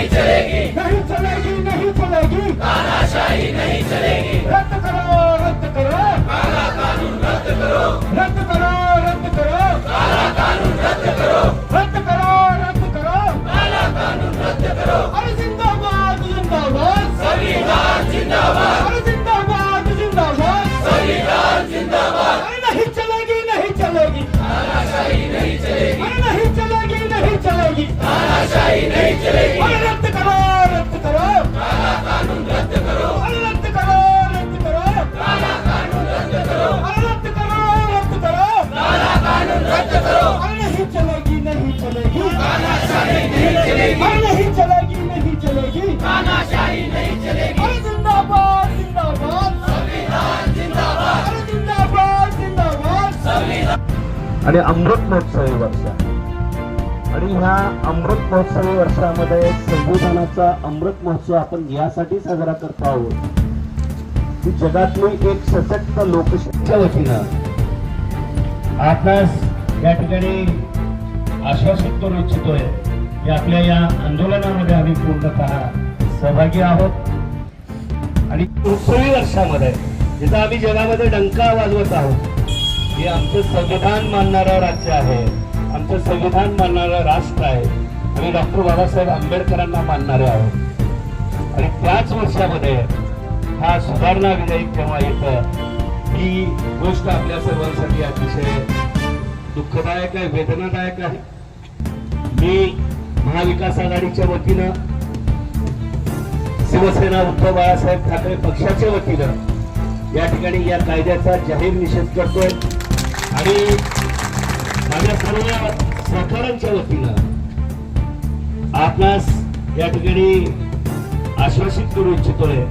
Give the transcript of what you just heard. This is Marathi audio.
नहीं चलेगी। नहीं चलेगी नहीं चलेगी। तानाशाही नहीं चलेगी। रद्द करो रद्द करो। काला कानून रद्द करो। रद्द करो रद्द करो। काला कानून रद्द करो। रद्द करो रद्द करो। काला कानून रद्द करो। अरे जिंदाबाद जिंदाबाद। सभी जिंदाबाद। जिंदाबाद जिंदाबाद। आणि अमृत महोत्सवी वर्ष. आणि ह्या अमृत महोत्सवी वर्षामध्ये संविधानाचा अमृत महोत्सव आपण यासाठी साजरा करतो आहोत. की जगातली एक सशक्त लोकशाहीच्या वतीनं आपणास या ठिकाणी आश्वासित करू इच्छितोय की आपल्या या आंदोलनामध्ये आम्ही पूर्णतः सहभागी आहोत. आणि उत्सवी वर्षामध्ये जिथं आम्ही जगामध्ये डंका वाजवत आहोत हे आमचं संविधान मानणारं राज्य आहे. आमचं संविधान मानणारं राष्ट्र आहे. आम्ही डॉक्टर बाबासाहेब आंबेडकरांना मानणारे आहोत. आणि त्याच वर्षामध्ये हा सुधारणा विधेयक जेव्हा येतं ही गोष्ट आपल्या सर्वांसाठी अतिशय दुःखदायक आहे वेदनादायक आहे. मी महाविकास आघाडीच्या वतीनं शिवसेना उद्धव बाळासाहेब ठाकरे पक्षाच्या वतीनं या ठिकाणी या कायद्याचा जाहीर निषेध करतोय. आणि माझ्या सर्व सहकाऱ्यांच्या वतीनं आपणास या ठिकाणी आश्वासित करू इच्छितोय.